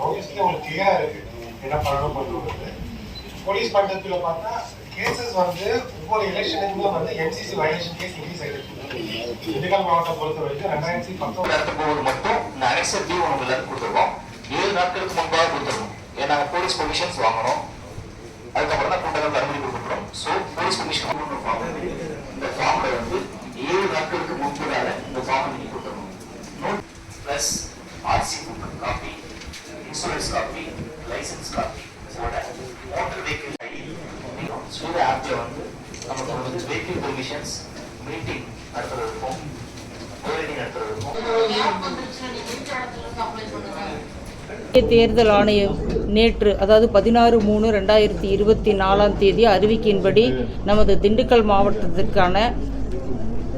நோட்டீஸ்லேயே உங்களுக்கு கிளியரா இருக்கு. என்ன பண்ணணும் பண்ணுறது போலீஸ் பண்றதுல பார்த்தா கேசஸ் வந்து ஒவ்வொரு எலெக்ஷனுக்குமே வந்து என்சிசி வயலேஷன் கேஸ் இன்க்ரீஸ் ஆயிருக்கு. திண்டுக்கல் மாவட்டம் பொறுத்த வரைக்கும் ரெண்டாயிரத்தி பத்தொன்பது. மட்டும் இந்த அனெக்சர் வியூ நம்ம எல்லாரும் கொடுத்துருக்கோம். ஏழு நாட்களுக்கு முன்பாக கொடுத்துருக்கோம். ஏன்னா போலீஸ் பொமிஷன்ஸ் வாங்கணும். அதுக்கப்புறம் தான் கூட்டங்கள் அனுமதி கொடுக்குறோம் ஸோ போலீஸ் பெர்மிஷன் இந்த ஃபார்மில் வந்து ஏழு நாட்களுக்கு முன்பதாக இந்த ஃபார்ம் நீங்கள் கொடுத்துருக்கோம் நோட் ப்ளஸ் சூரிய ஆர்த்தியை வந்து நமக்கு வந்து வெஹிக்கிள் பெர்மிஷன்ஸ் மீட்டிங் நடத்துறது இருக்கும். நடத்துறது இருக்கும். தேர்தல் ஆணையம் நேற்று அதாவது பதினாறு மூணு ரெண்டாயிரத்தி இருபத்தி நாலாம் தேதி அறிவிக்கையின்படி நமது திண்டுக்கல் மாவட்டத்திற்கான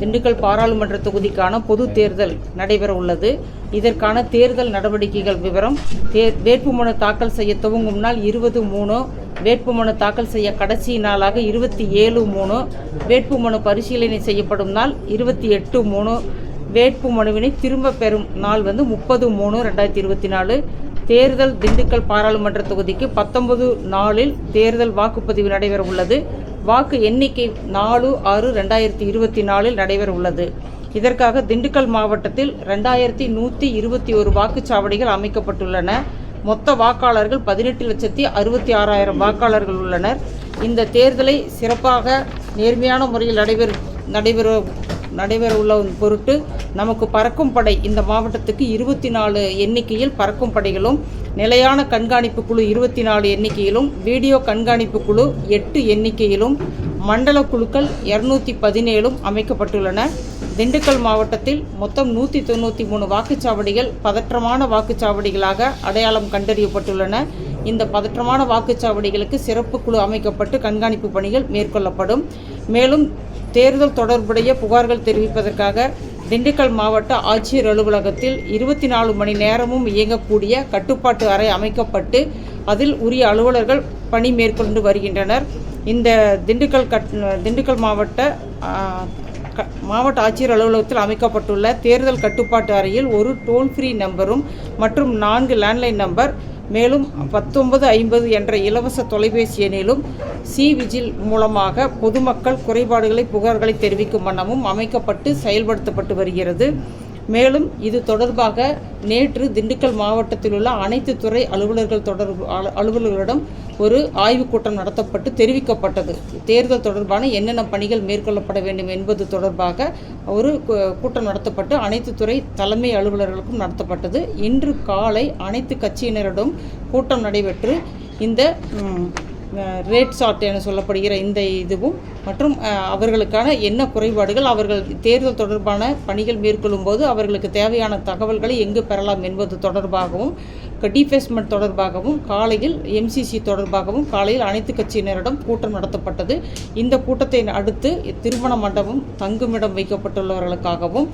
திண்டுக்கல் பாராளுமன்ற தொகுதிக்கான பொது தேர்தல் நடைபெற உள்ளது. இதற்கான தேர்தல் நடவடிக்கைகள் விவரம் தே வேட்புமனு தாக்கல் செய்ய துவங்கும் நாள் இருபது மூணு வேட்புமனு தாக்கல் செய்ய கடைசி நாளாக இருபத்தி ஏழு மூணு வேட்புமனு பரிசீலனை செய்யப்படும் நாள் இருபத்தி எட்டு மூணு. வேட்பு மனுவினை திரும்ப பெறும் நாள் வந்து முப்பது மூணு ரெண்டாயிரத்தி இருபத்தி நாலு. தேர்தல் திண்டுக்கல் பாராளுமன்ற தொகுதிக்கு பத்தொன்பது நாளில் தேர்தல் வாக்குப்பதிவு நடைபெற உள்ளது. வாக்கு எண்ணிக்கை நாலு ஆறு ரெண்டாயிரத்தி இருபத்தி நாலில் நடைபெற உள்ளது. இதற்காக திண்டுக்கல் மாவட்டத்தில் ரெண்டாயிரத்தி நூற்றி இருபத்தி ஒரு வாக்குச்சாவடிகள் அமைக்கப்பட்டுள்ளன. மொத்த வாக்காளர்கள் பதினெட்டு லட்சத்தி அறுபத்தி ஆறாயிரம் வாக்காளர்கள் உள்ளனர். இந்த தேர்தலை சிறப்பாக நேர்மையான முறையில் நடைபெற நடைபெற நடைபெற உள்ள பொருட்டு நமக்கு பறக்கும் படை இந்த மாவட்டத்துக்கு இருபத்தி நாலு எண்ணிக்கையில் பறக்கும் படைகளும் நிலையான கண்காணிப்பு குழு இருபத்தி நாலு எண்ணிக்கையிலும் வீடியோ கண்காணிப்பு குழு எட்டு எண்ணிக்கையிலும் மண்டல குழுக்கள் இரநூத்தி பதினேழும் அமைக்கப்பட்டுள்ளன. திண்டுக்கல் மாவட்டத்தில் மொத்தம் நூற்றி தொண்ணூற்றி மூணு வாக்குச்சாவடிகள் பதற்றமான வாக்குச்சாவடிகளாக அடையாளம் கண்டறியப்பட்டுள்ளன. இந்த பதற்றமான வாக்குச்சாவடிகளுக்கு சிறப்பு குழு அமைக்கப்பட்டு கண்காணிப்பு பணிகள் மேற்கொள்ளப்படும். மேலும் தேர்தல் தொடர்புடைய புகார்கள் தெரிவிப்பதற்காக திண்டுக்கல் மாவட்ட ஆட்சியர் அலுவலகத்தில் இருபத்தி நாலு மணி நேரமும் இயங்கக்கூடிய கட்டுப்பாட்டு அறை அமைக்கப்பட்டு அதில் உரிய அலுவலர்கள் பணி மேற்கொண்டு வருகின்றனர். இந்த திண்டுக்கல் கட் திண்டுக்கல் மாவட்ட மாவட்ட ஆட்சியர் அலுவலகத்தில் அமைக்கப்பட்டுள்ள தேர்தல் கட்டுப்பாட்டு அறையில் ஒரு டோல் ஃப்ரீ நம்பரும் மற்றும் நான்கு லேண்ட்லைன் நம்பர் மேலும் பத்தொன்பது ஐம்பது என்ற இலவச தொலைபேசி எண்ணிலும் சி விஜில் மூலமாக பொதுமக்கள் குறைபாடுகளை புகார்களை தெரிவிக்கும் வண்ணமும் அமைக்கப்பட்டு செயல்படுத்தப்பட்டு வருகிறது. மேலும் இது தொடர்பாக நேற்று திண்டுக்கல் மாவட்டத்தில் உள்ள அனைத்து துறை அலுவலர்கள் தொடர்பு அலு- அலுவலர்களிடம் ஒரு ஆய்வுக் கூட்டம் நடத்தப்பட்டு தெரிவிக்கப்பட்டது. தேர்தல் தொடர்பான என்னென்ன பணிகள் மேற்கொள்ளப்பட வேண்டும் என்பது தொடர்பாக ஒரு கூட்டம் நடத்தப்பட்டு அனைத்து துறை தலைமை அலுவலர்களுக்கும் நடத்தப்பட்டது. இன்று காலை அனைத்து கட்சியினரிடம் கூட்டம் நடைபெற்று இந்த ரேட் சார்ட் என சொல்லப்படுகிற இந்த இதுவும் மற்றும் அவர்களுக்கான என்ன குறைபாடுகள் அவர்கள் தேர்தல் தொடர்பான பணிகள் மேற்கொள்ளும்போது அவர்களுக்கு தேவையான தகவல்களை எங்கு பெறலாம் என்பது தொடர்பாகவும் டிஃபேஸ்மெண்ட் தொடர்பாகவும் காலையில் எம்சிசி தொடர்பாகவும் காலையில் அனைத்து கட்சியினரிடம் கூட்டம் நடத்தப்பட்டது. இந்த கூட்டத்தை அடுத்து திருமண மண்டபம் தங்குமிடம் வைக்கப்பட்டுள்ளவர்களுக்காகவும்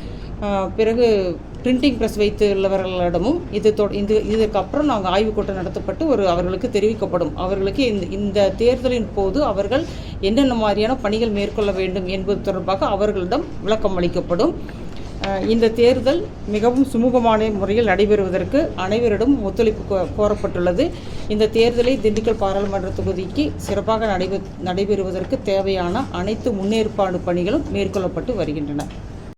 பிறகு பிரிண்டிங் ப்ரெஸ் வைத்துள்ளவர்களிடமும் இது தொ இது இதுக்கப்புறம் நாங்கள் ஆய்வுக் கூட்டம் நடத்தப்பட்டு ஒரு அவர்களுக்கு தெரிவிக்கப்படும். அவர்களுக்கு இந்த இந்த தேர்தலின் போது அவர்கள் என்னென்ன மாதிரியான பணிகள் மேற்கொள்ள வேண்டும் என்பது தொடர்பாக அவர்களிடம் விளக்கம் அளிக்கப்படும். இந்த தேர்தல் மிகவும் சுமூகமான முறையில் நடைபெறுவதற்கு அனைவரிடம் ஒத்துழைப்பு கோ- கோரப்பட்டுள்ளது. இந்த தேர்தலை திண்டுக்கல் பாராளுமன்ற தொகுதிக்கு சிறப்பாக நடைபெ நடைபெறுவதற்கு தேவையான அனைத்து முன்னேற்பாடு பணிகளும் மேற்கொள்ளப்பட்டு வருகின்றன.